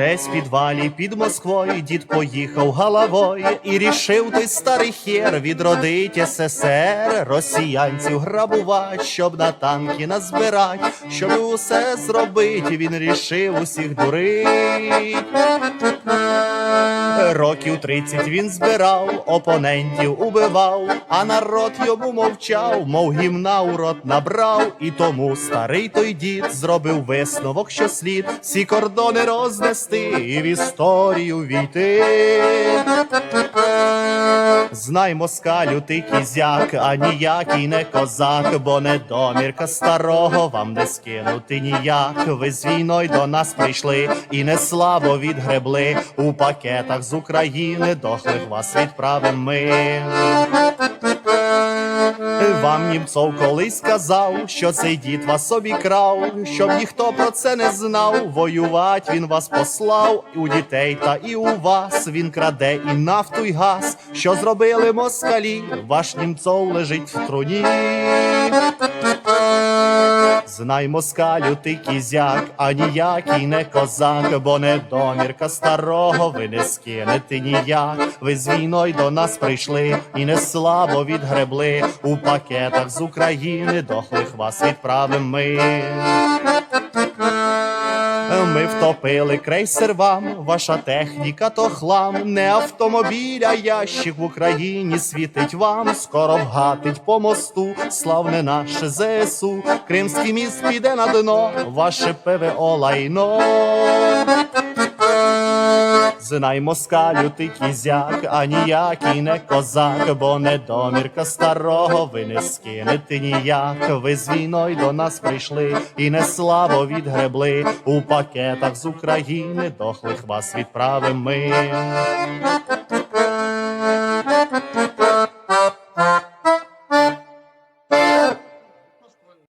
today. Десь підвалі під Москвою дід поїхав головою і рішив той старий хер відродить СССР, росіянців грабувати, щоб на танки назбирать, щоб усе зробить, він рішив усіх дурить. Років тридцять він збирав, опонентів убивав, а народ йому мовчав, мов гімна у рот набрав, і тому старий той дід зробив висновок, що слід всі кордони рознести і в історію війти. Знай москалю ти кізяк, а ніякий не козак, бо недомірка старого вам не скинути ніяк. Ви з війною до нас прийшли і не слабо відгребли у пакетах з України, дохлих вас відправим ми. Вам німцов колись сказав, що цей дід вас обікрав, щоб ніхто про це не знав. Воювать він вас послав у дітей та і у вас. Він краде і нафту, і газ. Що зробили москалі? Ваш німцов лежить в труні. Знай москалю ти кізяк, а ніякий не козак, бо недомірка старого ви не скинете ніяк. Ви з війною до нас прийшли і не слабо відгребли у пакетах з України, дохлих вас відправим ми. Ми втопили крейсер вам, ваша техніка то хлам, не автомобіль, а ящик в Україні світить вам, скоро вгатить по мосту, славне наше ЗСУ, Кримський міст піде на дно, ваше ПВО лайно. Знай москалю ти кізяк, а ніякий не козак, бо недомірка старого ви не скинете ніяк. Ви з війною до нас прийшли, і не слабо відгребли у пакетах з України, дохлих вас відправимо ми.